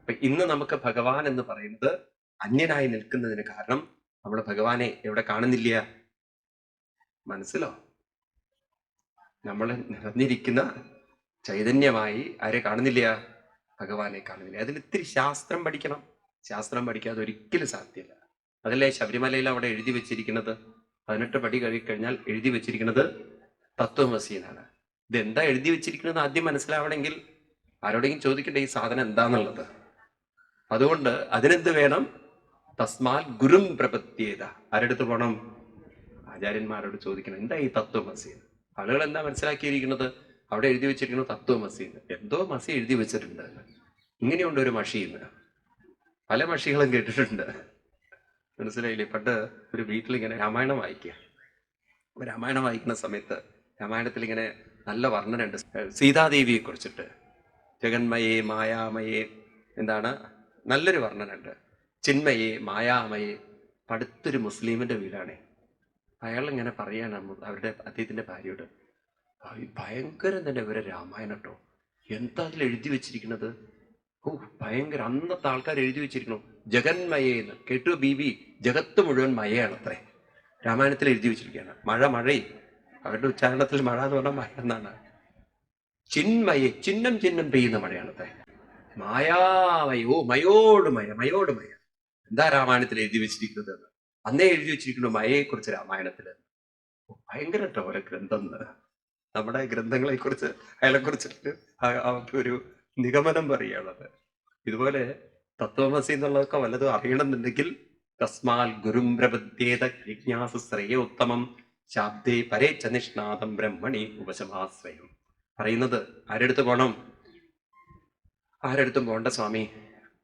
അപ്പൊ ഇന്ന് നമുക്ക് ഭഗവാൻ എന്ന് പറയുന്നത് അന്യനായി നിൽക്കുന്നതിന് കാരണം നമ്മൾ ഭഗവാനെ എവിടെ കാണുന്നില്ല? മനസ്സിലോ? നമ്മൾ നിറഞ്ഞിരിക്കുന്ന ചൈതന്യമായി ആരെ കാണുന്നില്ല? ഭഗവാനെ കാണുന്നില്ല. അതിന് ഇത്തിരി ശാസ്ത്രം പഠിക്കണം. ശാസ്ത്രം പഠിക്കാതെ ഒരിക്കലും സാധ്യമല്ല. അതല്ലേ ശബരിമലയിൽ അവിടെ എഴുതി വെച്ചിരിക്കുന്നത്? പതിനെട്ട് പടി കഴിഞ്ഞാൽ എഴുതി വെച്ചിരിക്കുന്നത് തത്വമസി എന്നാണ് ഇതെന്താ എഴുതി വെച്ചിരിക്കുന്നത് ആദ്യം മനസ്സിലാവണമെങ്കിൽ ആരോടെങ്കിലും ചോദിക്കേണ്ട ഈ സാധനം എന്താന്നുള്ളത്? അതുകൊണ്ട് അതിനെന്ത് വേണം? തസ്മാൽ ഗുരും പ്രപത്യേത. ആരെടുത്ത് പോണം? ആചാര്യന്മാരോട് ചോദിക്കണം. എന്താ ഈ തത്വമസി? ആളുകൾ എന്താ മനസ്സിലാക്കിയിരിക്കുന്നത്? അവിടെ എഴുതി വെച്ചിരിക്കുന്നത് തത്വമസി. എന്തോ മസി എഴുതി വെച്ചിട്ടുണ്ട്. ഇങ്ങനെയുണ്ട് ഒരു മഷിന്ന് പല മഷികളും കേട്ടിട്ടുണ്ട്. മനസ്സിലായില്ലേ? പണ്ട് ഒരു വീട്ടിൽ ഇങ്ങനെ രാമായണം വായിക്കുക. അപ്പൊ രാമായണം വായിക്കുന്ന സമയത്ത് രാമായണത്തിൽ ഇങ്ങനെ നല്ല വർണനുണ്ട് സീതാദേവിയെ കുറിച്ചിട്ട് ജഗന്മയെ മായാമയെ എന്താണ്? നല്ലൊരു വർണനുണ്ട് ചിന്മയെ മായാമയെ പടുത്തൊരു മുസ്ലിമിന്റെ വീടാണേ. അയാൾ ഇങ്ങനെ പറയാണ് അവരുടെ അദ്ദേഹത്തിന്റെ ഭാര്യയോട് "ഭയ- ഭയങ്കരം തന്നെ ഇവരെ രാമായണം കേട്ടോ എന്താ അതിൽ എഴുതി വെച്ചിരിക്കുന്നത് ഓ ഭയങ്കര അന്നത്തെ ആൾക്കാർ എഴുതി വെച്ചിരിക്കണോ. ജഗന്മയെന്ന് കേട്ടു ബീബി ജഗത്ത് മുഴുവൻ മയയാണ് അത്രേ രാമായണത്തിൽ എഴുതി വെച്ചിരിക്കുകയാണ് മഴ മഴയെ അവരുടെ ഉച്ചാരണത്തിൽ മഴ എന്ന് പറഞ്ഞാൽ മഴ എന്നാണ്. ചിന്മയെ ചിഹ്നം ചിഹ്നം പെയ്യുന്ന മഴയാണത്രേ. മായാമയോ മയോട് മയ മയോട് മയ. എന്താ രാമായണത്തിൽ എഴുതി വെച്ചിരിക്കുന്നത്? അന്നേ എഴുതി വെച്ചിരിക്കുന്നു മയയെ കുറിച്ച് രാമായണത്തിൽ ഓ, ഭയങ്കര ഓരോ ഗ്രന്ഥം നമ്മുടെ ഗ്രന്ഥങ്ങളെ കുറിച്ച് അയാളെ കുറിച്ചിട്ട് ഒരു നിഗമനം പറയുകയാണത് ഇതുപോലെ തത്വമസി എന്നുള്ളതൊക്കെ വല്ലതും അറിയണമെന്നുണ്ടെങ്കിൽ തസ്മാൽ ഗുരും പ്രപദ്യേത ജിജ്ഞാസ ശ്രേയോത്തമം ശാബ്ദേ നിഷ്ണാദം ബ്രഹ്മണി ഉപശമാശ്രയം. പറയുന്നത് ആരെടുത്ത് പോണം? ആരെടുത്തും പോണ്ട സ്വാമി.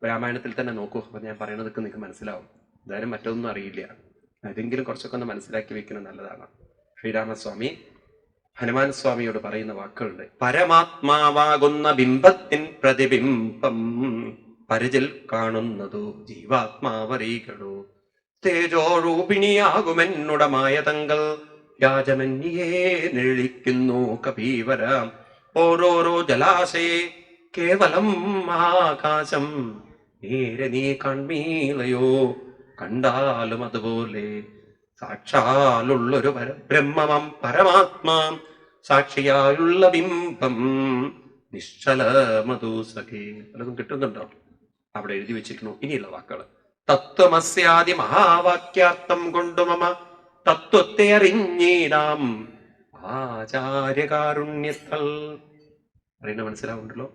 രാമായണത്തിൽ തന്നെ നോക്കൂ. അപ്പൊ ഞാൻ പറയുന്നതൊക്കെ നിങ്ങൾക്ക് മനസ്സിലാവും. എന്തായാലും മറ്റൊന്നും അറിയില്ല. ഏതെങ്കിലും കുറച്ചൊക്കെ ഒന്ന് മനസ്സിലാക്കി വെക്കുന്നത് നല്ലതാണ്. ശ്രീരാമസ്വാമി ഹനുമാൻ സ്വാമിയോട് പറയുന്ന വാക്കുകളുണ്ട്. പരമാത്മാവാകുന്ന ബിംബത്തിൻ പ്രതിബിംബം പരിചിൽ കാണുന്നതു തേജോരൂപിണിയാകും തേജോരൂപിണിയാകുമെന്നുടമായ തങ്ങൾ രാജമന്യേ നിഴലിക്കുന്നു കപീവരാം. ഓരോരോ ജലാശയെ കേവലം ആകാശം. നേരെ നീ കൺമീലയോ കണ്ടാലും അതുപോലെ. സാക്ഷാലുള്ളൊരു ബ്രഹ്മമം പരമാത്മാ. സാക്ഷിയായുള്ള ബിംബം. നിശ്ചല സഖേ പലതും കിട്ടുന്നുണ്ടോ? അവിടെ എഴുതി വെച്ചിരിക്കുന്നു. ഇനിയുള്ള വാക്കുകൾ തത്വമസ്യാദി മഹാവാക്യാർത്ഥം കൊണ്ടു മമ തത്വത്തെ അറിഞ്ഞീടാം ആചാര്യകാരുണ്യത്തൽ അറിയുന്ന മനസ്സിലാവുണ്ടല്ലോ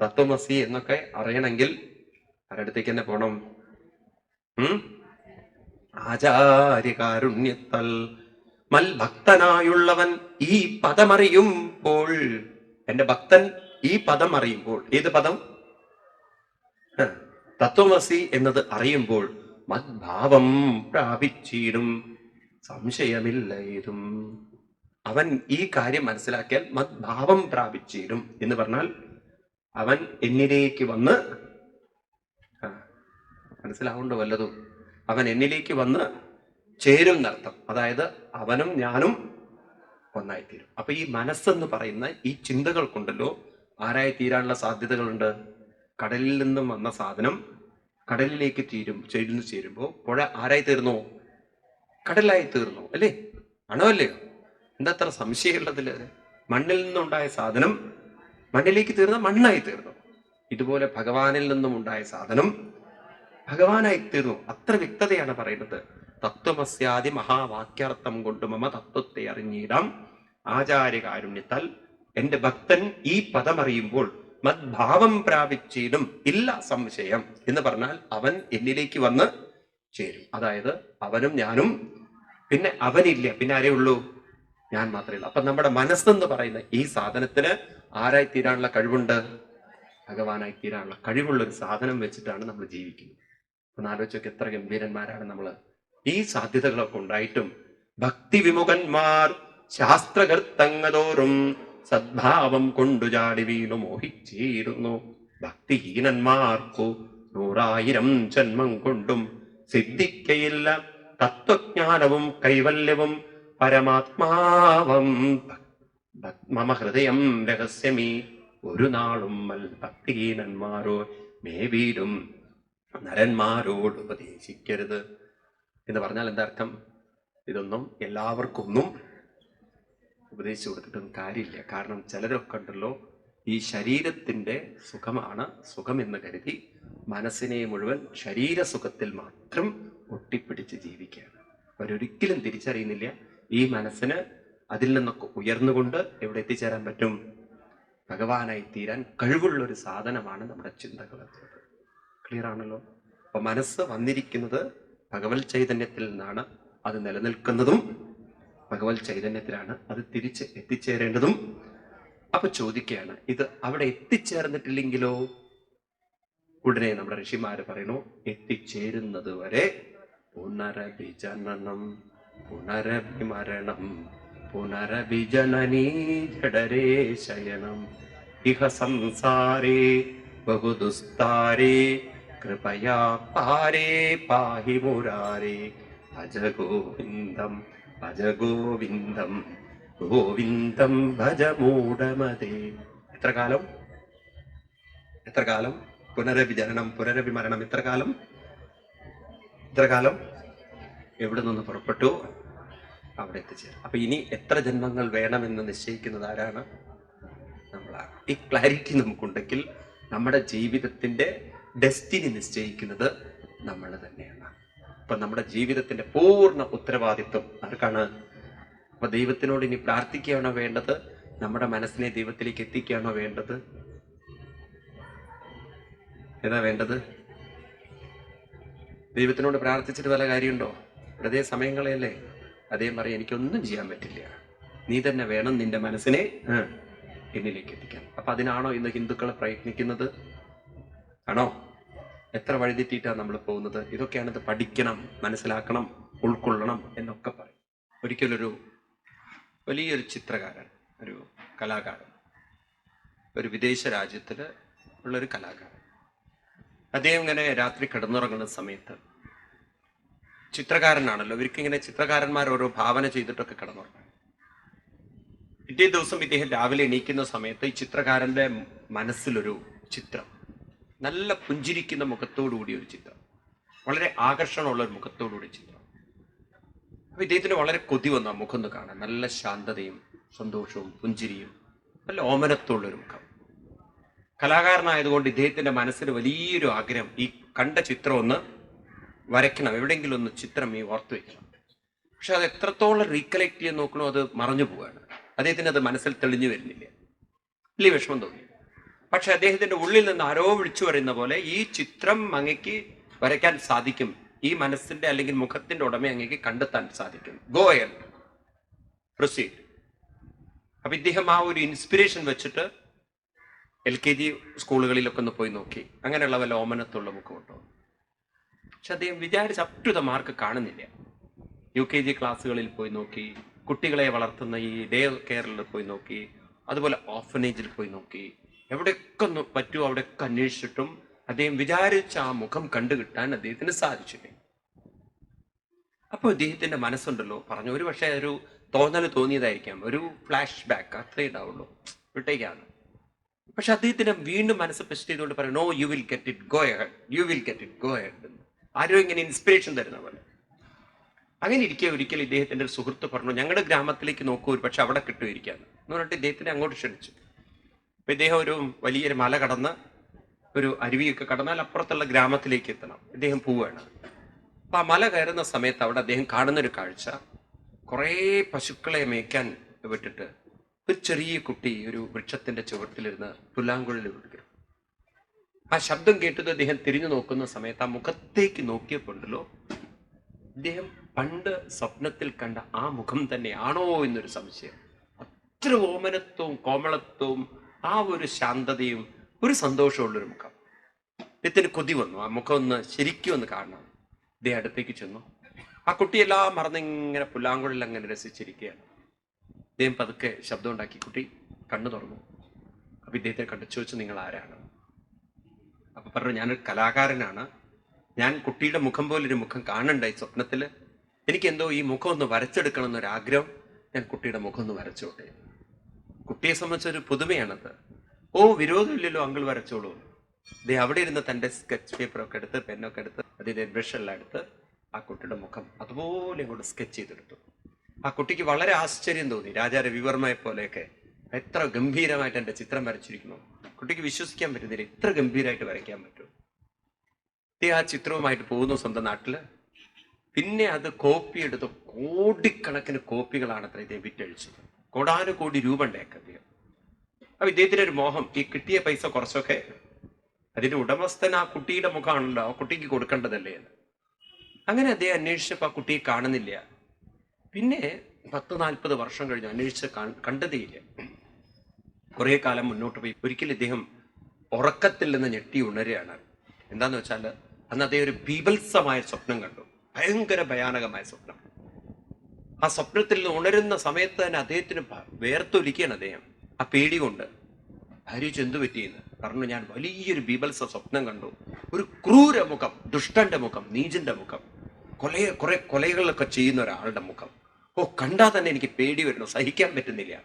തത്വമസി എന്നൊക്കെ അറിയണമെങ്കിൽ ആരടുത്തേക്ക് തന്നെ പോണം. ഉം? ആചാര്യകാരുണ്യത്തൽ മൽ ഭക്തനായുള്ളവൻ ഈ പദമറിയുമ്പോൾ എന്റെ ഭക്തൻ ഈ പദം അറിയുമ്പോൾ ഏത് പദം? തത്വമസി എന്നത് അറിയുമ്പോൾ മദ്ഭാവം പ്രാപിച്ചിടും സംശയമില്ല ഏതും അവൻ ഈ കാര്യം മനസ്സിലാക്കിയാൽ മദ്ഭാവം പ്രാപിച്ചിടും എന്ന് പറഞ്ഞാൽ അവൻ എന്നിലേക്ക് വന്ന് മനസ്സിലാവുണ്ടോ വല്ലതും? അവൻ എന്നിലേക്ക് വന്ന് ചേരും എന്നർത്ഥം അതായത് അവനും ഞാനും ഒന്നായിത്തീരും. അപ്പൊ ഈ മനസ്സെന്ന് പറയുന്ന ഈ ചിന്തകൾ കൊണ്ടല്ലോ ആരായി തീരാനുള്ള സാധ്യതകളുണ്ട്? കടലിൽ നിന്നും വന്ന സാധനം കടലിലേക്ക് തീരും ചേരുന്നു ചേരുമ്പോൾ പുഴ ആരായി തീർന്നു കടലായി തീർന്നു അല്ലേ? ആണോ അല്ലയോ? എന്താ അത്ര സംശയമുള്ളതിൽ? മണ്ണിൽ നിന്നുണ്ടായ സാധനം മണ്ണിലേക്ക് തീർന്ന മണ്ണായി തീർന്നു. ഇതുപോലെ ഭഗവാനിൽ നിന്നും ഉണ്ടായ സാധനം ഭഗവാനായി തീർന്നു. അത്ര വ്യക്തതയാണ് പറയുന്നത്. തത്വമസ്യാദി മഹാവാക്യാർത്ഥം കൊണ്ട് മമ തത്വത്തെ അറിഞ്ഞിടാം. ആചാര്യകാരുണ്യത്താൽ എന്റെ ഭക്തൻ ഈ പദമറിയുമ്പോൾ മദ്ഭാവം പ്രാപിച്ചിടും ഇല്ല സംശയം എന്ന് പറഞ്ഞാൽ അവൻ എന്നിലേക്ക് വന്ന് ചേരും. അതായത് അവനും ഞാനും പിന്നെ അവനില്ല. പിന്നെ ആരേ ഉള്ളൂ? ഞാൻ മാത്രമേ ഉള്ളൂ. അപ്പൊ നമ്മുടെ മനസ്സെന്ന് പറയുന്ന ഈ സാധനത്തിന് ആരായി തീരാനുള്ള കഴിവുണ്ട്? ഭഗവാനായി തീരാനുള്ള കഴിവുള്ള ഒരു സാധനം വെച്ചിട്ടാണ് നമ്മൾ ജീവിക്കുന്നത്. ഒന്ന് ആലോചിച്ചൊക്കെ എത്ര ഗംഭീരന്മാരാണ് നമ്മൾ ഈ സാധ്യതകളൊക്കെ ഉണ്ടായിട്ടും ഭക്തി വിമുഖന്മാർ ശാസ്ത്രകർത്തങ്ങതോറും സദ്ഭാവം കൊണ്ടു ചാടി വീണു മോഹിച്ചിരുന്നു. ഭക്തിഹീനന്മാർക്കു നൂറായിരം ജന്മം കൊണ്ടും സിദ്ധിക്കയില്ല. തത്വജ്ഞാനവും കൈവല്യവും പരമാത്മാവം മമ ഹൃദയം രഹസ്യമീ. ഒരു നാളും ഭക്തിഹീനന്മാരോ മേവീരും നരന്മാരോട് ഉപദേശിക്കരുത്. എന്ന് പറഞ്ഞാൽ എന്താ അർത്ഥം ഇതൊന്നും എല്ലാവർക്കൊന്നും ഉപദേശിച്ചു കൊടുത്തിട്ടൊന്നും കാര്യമില്ല. കാരണം ചിലരൊക്കെ ഉണ്ടല്ലോ ഈ ശരീരത്തിന്റെ സുഖമാണ് സുഖമെന്ന് കരുതി മനസ്സിനെ മുഴുവൻ ശരീരസുഖത്തിൽ മാത്രം ഒട്ടിപ്പിടിച്ച് ജീവിക്കുകയാണ്. അവരൊരിക്കലും തിരിച്ചറിയുന്നില്ല. ഈ മനസ്സിന് അതിൽ നിന്നൊക്കെ ഉയർന്നുകൊണ്ട് എവിടെ എത്തിച്ചേരാൻ പറ്റും? ഭഗവാനായി തീരാൻ കഴിവുള്ള ഒരു സാധനമാണ് നമ്മുടെ ചിന്തകൾ ക്ലിയർ ആണല്ലോ? അപ്പൊ മനസ്സ് വന്നിരിക്കുന്നത് ഭഗവത് ചൈതന്യത്തിൽ നിന്നാണ് അത് നിലനിൽക്കുന്നതും ഭഗവത് ചൈതന്യത്തിലാണ് അത് തിരിച്ച് എത്തിച്ചേരേണ്ടതും. അപ്പൊ ചോദിക്കുകയാണ് ഇത് അവിടെ എത്തിച്ചേർന്നിട്ടില്ലെങ്കിലോ? ഉടനെ നമ്മുടെ ഋഷിമാര് പറയുന്നു എത്തിച്ചേരുന്നത് വരെ പുനരഭിജനനം പുനരഭിമരണം. പുനരഭിജനനീ ജഡരേ ശയനം. ഇഹ സംസാരേ ബഹുദുസ്താരേ കൃപയാ പാരേ പാഹി മുരാരേ. ഭജ ഗോവിന്ദം ഭജ ഗോവിന്ദം ഗോവിന്ദം ഭജ മൂഢമതേ എത്ര കാലം? എത്ര കാലം? പുനരഭിജനനം പുനരഭിമരണം എത്ര കാലം? എത്ര കാലം? എവിടെ നിന്ന് പുറപ്പെട്ടു? അവിടെ എത്തിച്ചേരും. അപ്പൊ ഇനി എത്ര ജന്മങ്ങൾ വേണമെന്ന് നിശ്ചയിക്കുന്നത് ആരാണ്? നമ്മളാണ് ഈ ക്ലാരിറ്റി നമുക്കുണ്ടെങ്കിൽ നമ്മുടെ ജീവിതത്തിന്റെ ഡെസ്റ്റിനി നിശ്ചയിക്കുന്നത് നമ്മൾ തന്നെയാണ്. അപ്പൊ നമ്മുടെ ജീവിതത്തിന്റെ പൂർണ ഉത്തരവാദിത്വം ആർക്കാണ്? അപ്പൊ ദൈവത്തിനോട് ഇനി പ്രാർത്ഥിക്കുകയാണോ വേണ്ടത്? നമ്മുടെ മനസ്സിനെ ദൈവത്തിലേക്ക് എത്തിക്കുകയാണോ വേണ്ടത്? ഏതാ വേണ്ടത്? ദൈവത്തിനോട് പ്രാർത്ഥിച്ചിട്ട് വല്ല കാര്യമുണ്ടോ? വെറുതെ സമയം കളയല്ലേ? അദ്ദേഹം പറയും എനിക്കൊന്നും ചെയ്യാൻ പറ്റില്ല. നീ തന്നെ വേണം നിന്റെ മനസ്സിനെ എന്നിലേക്ക് എത്തിക്കാൻ. അപ്പൊ അതിനാണോ ഇന്ന് ഹിന്ദുക്കൾ പ്രയത്നിക്കുന്നത്? ആണോ? എത്ര വഴിതെറ്റിയിട്ടാണ് നമ്മൾ പോകുന്നത്? ഇതൊക്കെയാണ് ഇത് പഠിക്കണം മനസ്സിലാക്കണം ഉൾക്കൊള്ളണം എന്നൊക്കെ പറയും. ഒരിക്കലൊരു വലിയൊരു ചിത്രകാരൻ ഒരു കലാകാരൻ ഒരു വിദേശ രാജ്യത്തിൽ ഉള്ളൊരു കലാകാരൻ. അദ്ദേഹം ഇങ്ങനെ രാത്രി കിടന്നുറങ്ങുന്ന സമയത്ത് ചിത്രകാരനാണല്ലോ. ഇവർക്ക് ഇങ്ങനെ ചിത്രകാരന്മാർ ഓരോ ഭാവന ചെയ്തിട്ടൊക്കെ കിടന്നുറങ്ങും. പിറ്റേ ദിവസം ഇദ്ദേഹം രാവിലെ എണീക്കുന്ന സമയത്ത് ഈ ചിത്രകാരന്റെ മനസ്സിലൊരു ചിത്രം നല്ല പുഞ്ചിരിക്കുന്ന മുഖത്തോടുകൂടി ഒരു ചിത്രം വളരെ ആകർഷണമുള്ള ഒരു മുഖത്തോടുകൂടി ചിത്രം. അപ്പൊ ഇദ്ദേഹത്തിന് വളരെ കൊതി വന്നു മുഖം ഒന്ന് കാണാൻ. നല്ല ശാന്തതയും സന്തോഷവും പുഞ്ചിരിയും നല്ല ഓമനത്തുള്ള ഒരു മുഖം. കലാകാരനായതുകൊണ്ട് ഇദ്ദേഹത്തിന്റെ മനസ്സിന് വലിയൊരു ആഗ്രഹം ഈ കണ്ട ചിത്രം ഒന്ന് വരയ്ക്കണം. എവിടെയെങ്കിലും ഒന്ന് ചിത്രം ഈ ഓർത്തു വെക്കണം. പക്ഷെ അത് എത്രത്തോളം റീകലക്ട് ചെയ്യാൻ നോക്കണോ അത് മറഞ്ഞു പോവുകയാണ് അദ്ദേഹത്തിന് അത് മനസ്സിൽ തെളിഞ്ഞു വരുന്നില്ല. വലിയ വിഷമം തോന്നി. പക്ഷെ അദ്ദേഹത്തിന്റെ ഉള്ളിൽ നിന്ന് ആരോ വിളിച്ചു പറയുന്ന പോലെ ഈ ചിത്രം അങ്ങക്ക് വരയ്ക്കാൻ സാധിക്കും. ഈ മനസ്സിന്റെ അല്ലെങ്കിൽ മുഖത്തിന്റെ ഉടമ അങ്ങേക്ക് കണ്ടെത്താൻ സാധിക്കും. ഗോ എൻ പ്രൊസീഡ് അപ്പൊ ഇദ്ദേഹം ആ ഒരു ഇൻസ്പിറേഷൻ വെച്ചിട്ട് എൽ കെ ജി സ്കൂളുകളിലൊക്കെ ഒന്ന് പോയി നോക്കി. അങ്ങനെയുള്ള വല്ല ഓമനത്തുള്ള മുഖമുണ്ടോ പക്ഷെ അദ്ദേഹം വിചാരിച്ച അപ് ടു ദ മാർക്ക് കാണുന്നില്ല. യു കെ ജി ക്ലാസ്സുകളിൽ പോയി നോക്കി കുട്ടികളെ വളർത്തുന്ന ഈ ഡേ കെയറിൽ പോയി നോക്കി അതുപോലെ ഓഫനേജിൽ പോയി നോക്കി എവിടെയൊക്കെ പറ്റുമോ അവിടെയൊക്കെ അന്വേഷിച്ചിട്ടും അദ്ദേഹം വിചാരിച്ച ആ മുഖം കണ്ടുകിട്ടാൻ അദ്ദേഹത്തിന് സാധിച്ചില്ല. അപ്പോൾ ഇദ്ദേഹത്തിന്റെ മനസ്സുണ്ടല്ലോ പറഞ്ഞു ഒരു പക്ഷേ ഒരു തോന്നൽ തോന്നിയതായിരിക്കാം ഒരു ഫ്ലാഷ് ബാക്ക് അത്രേ ഉണ്ടാവുള്ളൂ വിട്ടേക്കാണ്. പക്ഷെ അദ്ദേഹത്തിന് വീണ്ടും മനസ്സ് പെസ്റ്റ് ചെയ്തുകൊണ്ട് പറയും no you will get it go ahead you will get it go ahead ആരോ ഇങ്ങനെ ഇൻസ്പിറേഷൻ തരുന്ന പോലെ. അങ്ങനെ ഇരിക്കെ ഒരിക്കൽ ഇദ്ദേഹത്തിന്റെ ഒരു സുഹൃത്ത് പറഞ്ഞു ഞങ്ങളുടെ ഗ്രാമത്തിലേക്ക് നോക്കൂ ഒരു പക്ഷെ അവിടെ കിട്ടുമായിരിക്കാന്ന്. എന്ന് പറഞ്ഞിട്ട് ഇദ്ദേഹത്തിനെ അങ്ങോട്ട് ക്ഷണിച്ചു. അപ്പൊ ഇദ്ദേഹം ഒരു വലിയൊരു മല കടന്ന് ഒരു അരുവിയൊക്കെ കടന്നാൽ അപ്പുറത്തുള്ള ഗ്രാമത്തിലേക്ക് എത്തണം. ഇദ്ദേഹം പോവുകയാണ് അപ്പൊ ആ മല കയറുന്ന സമയത്ത് അവിടെ അദ്ദേഹം കാണുന്നൊരു കാഴ്ച. കുറേ പശുക്കളെ മേയ്ക്കാൻ വിട്ടിട്ട് ഒരു ചെറിയ കുട്ടി ഒരു വൃക്ഷത്തിന്റെ ചുവട്ടിലിരുന്ന് പുല്ലാങ്കുഴലിൽ വിളിക്കുന്നു ആ ശബ്ദം കേട്ടത് അദ്ദേഹം തിരിഞ്ഞു നോക്കുന്ന സമയത്ത് ആ മുഖത്തേക്ക് നോക്കിയപ്പോണ്ടല്ലോ അദ്ദേഹം പണ്ട് സ്വപ്നത്തിൽ കണ്ട ആ മുഖം തന്നെയാണോ എന്നൊരു സംശയം. അത്ര ഓമനത്വവും കോമളത്വവും ആ ഒരു ശാന്തതയും ഒരു സന്തോഷമുള്ളൊരു മുഖം. അദ്ദേഹത്തിന് കൊതി വന്നു. ആ മുഖം ഒന്ന് ശരിക്കും ഒന്ന് കാണണം. അദ്ദേഹം അടുത്തേക്ക് ചെന്നു. ആ കുട്ടിയെല്ലാം മറന്നിങ്ങനെ പുല്ലാങ്കുഴൽ അങ്ങനെ രസിച്ചിരിക്കുകയാണ്. അദ്ദേഹം പതുക്കെ ശബ്ദം ഉണ്ടാക്കി കുട്ടി കണ്ണു തുറന്നു. അപ്പൊ ഇദ്ദേഹത്തെ കണ്ടു. ചോദിച്ചു നിങ്ങൾ ആരാണ്? അപ്പൊ പറഞ്ഞു ഞാനൊരു കലാകാരനാണ്. ഞാൻ കുട്ടിയുടെ മുഖം പോലെ ഒരു മുഖം കാണണ്ടായി സ്വപ്നത്തിൽ. എനിക്ക് എന്തോ ഈ മുഖം ഒന്ന് വരച്ചെടുക്കണം എന്നൊരു ആഗ്രഹം ഞാൻ കുട്ടിയുടെ മുഖം ഒന്ന് വരച്ചോട്ടെ. കുട്ടിയെ സംബന്ധിച്ചൊരു പുതുമയാണത്. ഓ വിരോധമില്ലല്ലോ അങ്കിൾ വരച്ചോളൂ. ദേ അവിടെ ഇരുന്ന് തന്റെ സ്കെച്ച് പേപ്പറൊക്കെ എടുത്ത് പെന്നൊക്കെ എടുത്ത് അതിന്റെ ബ്രഷെല്ലാം എടുത്ത് ആ കുട്ടിയുടെ മുഖം അതുപോലെ ഇങ്ങോട്ട് സ്കെച്ച് ചെയ്തെടുത്തു. ആ കുട്ടിക്ക് വളരെ ആശ്ചര്യം തോന്നി. രാജാ രവിവർമ്മയെ പോലെയൊക്കെ എത്ര ഗംഭീരമായിട്ട് എന്റെ ചിത്രം വരച്ചിരിക്കുന്നു. കുട്ടിക്ക് വിശ്വസിക്കാൻ പറ്റുന്നില്ല. ഇത്ര ഗംഭീരമായിട്ട് വരയ്ക്കാൻ പറ്റും കുട്ടി ആ ചിത്രവുമായിട്ട് പോകുന്നു സ്വന്തം നാട്ടിൽ. പിന്നെ അത് കോപ്പി എടുത്ത് കോടിക്കണക്കിന് കോപ്പികളാണ് അത്ര ഇദ്ദേഹം വിറ്റഴിച്ചത് കോടാനുകോടി രൂപ ഉണ്ടാക്കി അദ്ദേഹം അപ്പൊ ഇദ്ദേഹത്തിന്റെ ഒരു മോഹം ഈ കിട്ടിയ പൈസ കുറച്ചൊക്കെ അതിന്റെ ഉടമസ്ഥൻ ആ കുട്ടിയുടെ മുഖമാണല്ലോ ആ കുട്ടിക്ക് കൊടുക്കേണ്ടതല്ലേ എന്ന്. അങ്ങനെ അദ്ദേഹം അന്വേഷിച്ചപ്പോൾ ആ കുട്ടിയെ കാണുന്നില്ല. പിന്നെ പത്ത് നാൽപ്പത് വർഷം കഴിഞ്ഞു അന്വേഷിച്ച് കണ്ടതേയില്ല. കുറെ കാലം മുന്നോട്ട് പോയി. ഒരിക്കലും ഇദ്ദേഹം ഉറക്കത്തിൽ നിന്ന് ഞെട്ടി ഉണരുകയാണ്. എന്താന്ന് വെച്ചാൽ അന്ന് അദ്ദേഹം ഒരു ബീഭത്സമായ സ്വപ്നം കണ്ടു. ഭയങ്കര ഭയാനകമായ സ്വപ്നം. ആ സ്വപ്നത്തിൽ നിന്ന് ഉണരുന്ന സമയത്ത് തന്നെ അദ്ദേഹത്തിന് വേർത്തൊലിക്കുകയാണ് അദ്ദേഹം. ആ പേടി കൊണ്ട് ഭാര്യ എന്തു പറ്റിയെന്ന് പറഞ്ഞു ഞാൻ വലിയൊരു ബീഭത്സ സ്വപ്നം കണ്ടു. ഒരു ക്രൂര മുഖം ദുഷ്ടന്റെ മുഖം നീചന്റെ മുഖം കൊലയെ കുറെ കൊലകളൊക്കെ ചെയ്യുന്ന ഒരാളുടെ മുഖം. ഓ കണ്ടാൽ തന്നെ എനിക്ക് പേടി വരുന്നു. സഹിക്കാൻ പറ്റുന്നില്ല.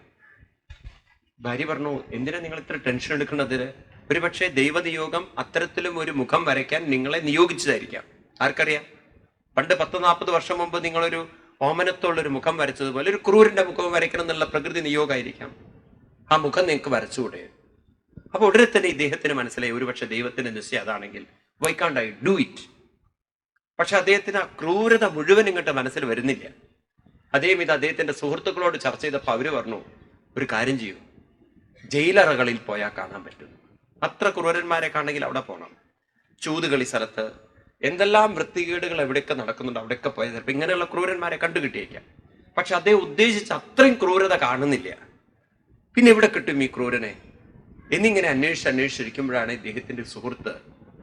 ഭാര്യ പറഞ്ഞു എന്തിനാ നിങ്ങൾ ഇത്ര ടെൻഷൻ എടുക്കുന്നത്? ഒരുപക്ഷെ ദൈവനിയോഗം അത്തരത്തിലും ഒരു മുഖം വരയ്ക്കാൻ നിങ്ങളെ നിയോഗിച്ചതായിരിക്കാം. ആർക്കറിയാം? പണ്ട് പത്ത് നാൽപ്പത് വർഷം മുമ്പ് നിങ്ങളൊരു ഓമനത്തുള്ള ഒരു മുഖം വരച്ചതുപോലെ ഒരു ക്രൂരിന്റെ മുഖം വരയ്ക്കണം എന്നുള്ള പ്രകൃതി നിയോഗമായിരിക്കാം. ആ മുഖം നിങ്ങൾക്ക് വരച്ചുകൂടെ? അപ്പൊ ഉടനെ തന്നെ ഇദ്ദേഹത്തിന് മനസ്സിലായി ഒരുപക്ഷെ ദൈവത്തിന്റെ നിശ്ചയം അതാണെങ്കിൽ വൈ ഡു ഇറ്റ് പക്ഷെ അദ്ദേഹത്തിന് ആ ക്രൂരത മുഴുവൻ ഇങ്ങോട്ട് മനസ്സിൽ വരുന്നില്ല. അദ്ദേഹം ഇത് അദ്ദേഹത്തിന്റെ സുഹൃത്തുക്കളോട് ചർച്ച ചെയ്തപ്പോൾ അവർ പറഞ്ഞു ഒരു കാര്യം ചെയ്യൂ. ജയിലറകളിൽ പോയാൽ കാണാൻ പറ്റും അത്ര ക്രൂരന്മാരെ കാണെങ്കിൽ അവിടെ പോകണം ചൂതുകളി സ്ഥലത്ത് എന്തെല്ലാം വൃത്തികേടുകൾ എവിടെയൊക്കെ നടക്കുന്നുണ്ട് അവിടെയൊക്കെ പോയാൽ ചിലപ്പോൾ ഇങ്ങനെയുള്ള ക്രൂരന്മാരെ കണ്ടു കിട്ടിയേക്കാം പക്ഷെ അതേ ഉദ്ദേശിച്ച് അത്രയും ക്രൂരത കാണുന്നില്ല. പിന്നെ എവിടെ കിട്ടും ഈ ക്രൂരനെ? എന്നിങ്ങനെ അന്വേഷിച്ച് അന്വേഷിച്ചിരിക്കുമ്പോഴാണ് ഇദ്ദേഹത്തിന്റെ സുഹൃത്ത്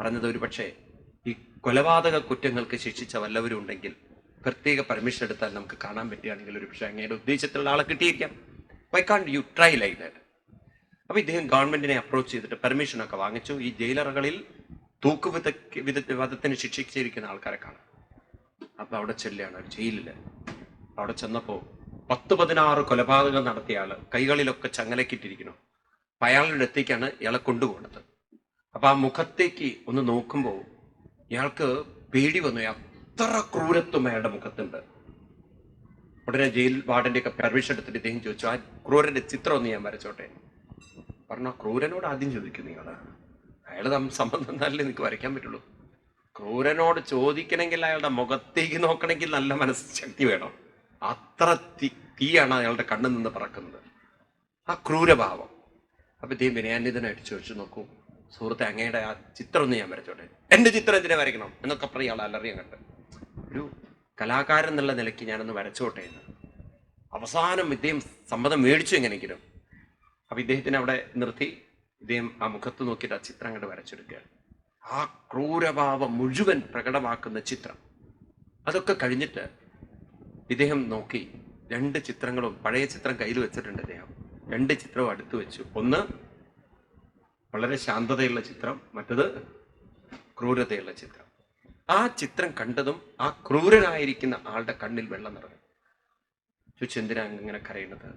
പറഞ്ഞത് ഒരു പക്ഷേ ഈ കൊലപാതക കുറ്റങ്ങൾക്ക് ശിക്ഷിച്ച വല്ലവരും ഉണ്ടെങ്കിൽ പ്രത്യേക പെർമിഷൻ എടുത്താൽ നമുക്ക് കാണാൻ പറ്റുകയാണെങ്കിൽ ഒരു പക്ഷേ അങ്ങയുടെ ഉദ്ദേശത്തിലുള്ള ആളെ കിട്ടിയിരിക്കാം. Why can't you try like that അപ്പൊ ഇദ്ദേഹം ഗവൺമെന്റിനെ അപ്രോച്ച് ചെയ്തിട്ട് പെർമിഷനൊക്കെ വാങ്ങിച്ചു. ഈ ജയിലറകളിൽ തൂക്കുവിധ വിധ വധത്തിന് ശിക്ഷിച്ചിരിക്കുന്ന ആൾക്കാരെ കാണാം. അപ്പൊ അവിടെ ചെല്ലുകയാണ് ജയിലിൽ അവിടെ ചെന്നപ്പോ പത്ത് പതിനാറ് കൊലപാതകം നടത്തിയ ആൾ കൈകളിലൊക്കെ ചങ്ങലക്കിട്ടിരിക്കുന്നു. അപ്പൊ അയാളുടെ അടുത്തേക്കാണ് ഇയാളെ കൊണ്ടുപോകുന്നത്. അപ്പൊ ആ മുഖത്തേക്ക് ഒന്ന് നോക്കുമ്പോൾ ഇയാൾക്ക് പേടി വന്നു. അത്ര ക്രൂരത്വം അയാളുടെ മുഖത്തുണ്ട്. ഉടനെ ജയിൽ വാർഡിന്റെ ഒക്കെ പെർമിഷൻ എടുത്തിട്ട് ഇദ്ദേഹം ചോദിച്ചു ആ ക്രൂരന്റെ ചിത്രം ഒന്ന് ഞാൻ വരച്ചോട്ടെ? പറഞ്ഞു "ആ ക്രൂരനോട് ആദ്യം ചോദിക്കും നിങ്ങൾ അയാൾ തമ്മിൽ സംബന്ധം എന്നാലേ നിങ്ങൾക്ക് വരയ്ക്കാൻ പറ്റുള്ളൂ. ക്രൂരനോട് ചോദിക്കണമെങ്കിൽ അയാളുടെ മുഖത്തേക്ക് നോക്കണമെങ്കിൽ നല്ല മനസ്സ് ശക്തി വേണം. അത്ര തീ തീയാണ് അയാളുടെ കണ്ണിൽ നിന്ന് പറക്കുന്നത്. ആ ക്രൂരഭാവം. അപ്പൊ ഇദ്ദേഹം വിനയാന്യതനായിട്ട് ചോദിച്ചു നോക്കൂ. സുഹൃത്തെ അങ്ങയുടെ ആ ചിത്രം ഒന്ന് ഞാൻ വരച്ചോട്ടെ. എന്റെ ചിത്രം എന്തിനാ വരയ്ക്കണം? എന്നൊക്കെ പറയും ആൾ അലറിയാൻ കണ്ട് ഒരു കലാകാരൻ എന്നുള്ള നിലയ്ക്ക് ഞാനൊന്ന് വരച്ചോട്ടെ എന്ന്. അവസാനം ഇദ്ദേഹം സമ്മതം മേടിച്ചു എങ്ങനെയെങ്കിലും. അപ്പൊ ഇദ്ദേഹത്തിനെ അവിടെ നിർത്തി. ഇദ്ദേഹം ആ മുഖത്ത് നോക്കിയിട്ട് ആ ചിത്രം കണ്ട് വരച്ചെടുക്കുക. ആ ക്രൂരഭാവം മുഴുവൻ പ്രകടമാക്കുന്ന ചിത്രം. അതൊക്കെ കഴിഞ്ഞിട്ട് ഇദ്ദേഹം നോക്കി. രണ്ട് ചിത്രങ്ങളും പഴയ ചിത്രം കയ്യിൽ വെച്ചിട്ടുണ്ട് അദ്ദേഹം രണ്ട് ചിത്രവും അടുത്ത് വെച്ചു. ഒന്ന് വളരെ ശാന്തതയുള്ള ചിത്രം മറ്റത് ക്രൂരതയുള്ള ചിത്രം. ആ ചിത്രം കണ്ടതും ആ ക്രൂരനായിരിക്കുന്ന ആളുടെ കണ്ണിൽ വെള്ളം നിറഞ്ഞു. ചോദിച്ചു എന്തിനാ അങ്ങ് ഇങ്ങനെ കരയുന്നത്?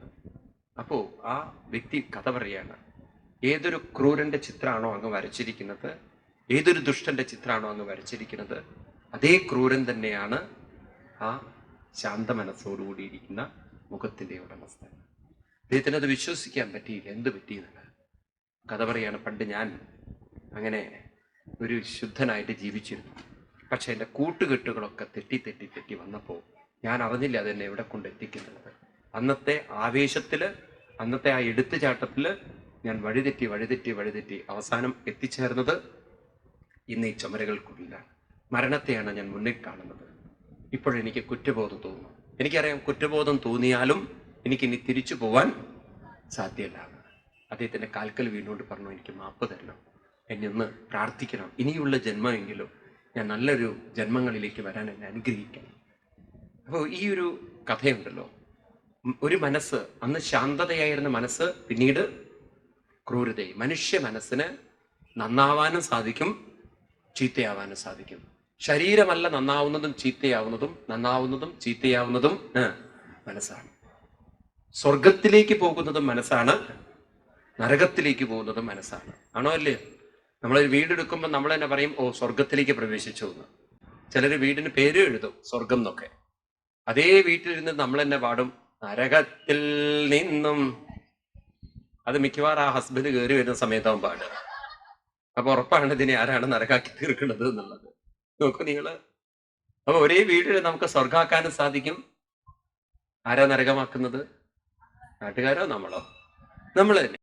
അപ്പോ ആ വ്യക്തി കഥ പറയാണ് ഏതൊരു ക്രൂരന്റെ ചിത്രമാണോ അങ്ങ് വരച്ചിരിക്കുന്നത് ഏതൊരു ദുഷ്ടന്റെ ചിത്രമാണോ അങ്ങ് വരച്ചിരിക്കുന്നത് അതേ ക്രൂരൻ തന്നെയാണ് ആ ശാന്ത മനസ്സോടുകൂടിയിരിക്കുന്ന മുഖത്തിന്റെ ഉടമസ്ഥൻ. അദ്ദേഹത്തിന് അത് വിശ്വസിക്കാൻ പറ്റിയില്ല. എന്ത് പറ്റിയെന്നുള്ളത് കഥ പറയാണ് പണ്ട് ഞാൻ അങ്ങനെ ഒരു ശുദ്ധനായിട്ട് ജീവിച്ചിരുന്നു. പക്ഷെ എന്റെ കൂട്ടുകെട്ടുകളൊക്കെ തെറ്റി തെറ്റി തെറ്റി വന്നപ്പോൾ ഞാൻ അറിഞ്ഞില്ല അതെന്നെ എവിടെ കൊണ്ട് എത്തിക്കുന്നത്. അന്നത്തെ ആവേശത്തിൽ അന്നത്തെ ആ എടുത്തുചാട്ടത്തിൽ ഞാൻ വഴിതെറ്റി വഴിതെറ്റി വഴിതെറ്റി അവസാനം എത്തിച്ചേർന്നത് ഇന്ന് ഈ ചുമരകൾക്കുള്ളിലാണ്. മരണത്തെയാണ് ഞാൻ മുന്നിൽ കാണുന്നത്. ഇപ്പോഴെനിക്ക് കുറ്റബോധം തോന്നുന്നു. എനിക്കറിയാം കുറ്റബോധം തോന്നിയാലും എനിക്കിനി തിരിച്ചു പോവാൻ സാധ്യമല്ല. അദ്ദേഹത്തിന്റെ കാൽക്കൽ വീണ്ടുകൊണ്ട് പറഞ്ഞു എനിക്ക് മാപ്പ് തരണം. എന്നെ ഒന്ന് പ്രാർത്ഥിക്കണം. ഇനിയുള്ള ജന്മമെങ്കിലും ഞാൻ നല്ലൊരു ജന്മങ്ങളിലേക്ക് വരാൻ എന്നെ അനുഗ്രഹിക്കണം. അപ്പോൾ ഈ ഒരു കഥയുണ്ടല്ലോ. ഒരു മനസ്സ് അന്ന് ശാന്തതയായിരുന്ന മനസ്സ് പിന്നീട് ക്രൂരതയായി. മനുഷ്യ മനസ്സിന് നന്നാവാനും സാധിക്കും ചീത്തയാവാനും സാധിക്കും. ശരീരമല്ല നന്നാവുന്നതും ചീത്തയാവുന്നതും നന്നാവുന്നതും ചീത്തയാവുന്നതും മനസ്സാണ്. സ്വർഗത്തിലേക്ക് പോകുന്നതും മനസ്സാണ് നരകത്തിലേക്ക് പോകുന്നതും മനസ്സാണ്. ആണോ അല്ലേ നമ്മളൊരു വീടെടുക്കുമ്പോൾ നമ്മൾ തന്നെ പറയും ഓ സ്വർഗത്തിലേക്ക് പ്രവേശിച്ചു എന്ന്. ചിലർ വീടിന് പേര് എഴുതും സ്വർഗം എന്നൊക്കെ. അതേ വീട്ടിലിരുന്ന് നമ്മൾ തന്നെ പാടും നരകത്തിൽ നിന്നും. അത് മിക്കവാറും ആ ഹസ്ബൻഡ് കയറി വരുന്ന സമയത്താവും പാടുക അപ്പൊ ഉറപ്പാണ് ഇതിനെ ആരാണ് നരകാക്കി തീർക്കുന്നത് എന്നുള്ളത്. നോക്കൂ നിങ്ങൾ. അപ്പൊ ഒരേ വീട്ടിൽ നമുക്ക് സ്വർഗാക്കാനും സാധിക്കും. ആരാ നരകമാക്കുന്നത്? നാട്ടുകാരോ നമ്മളോ? നമ്മൾ തന്നെ.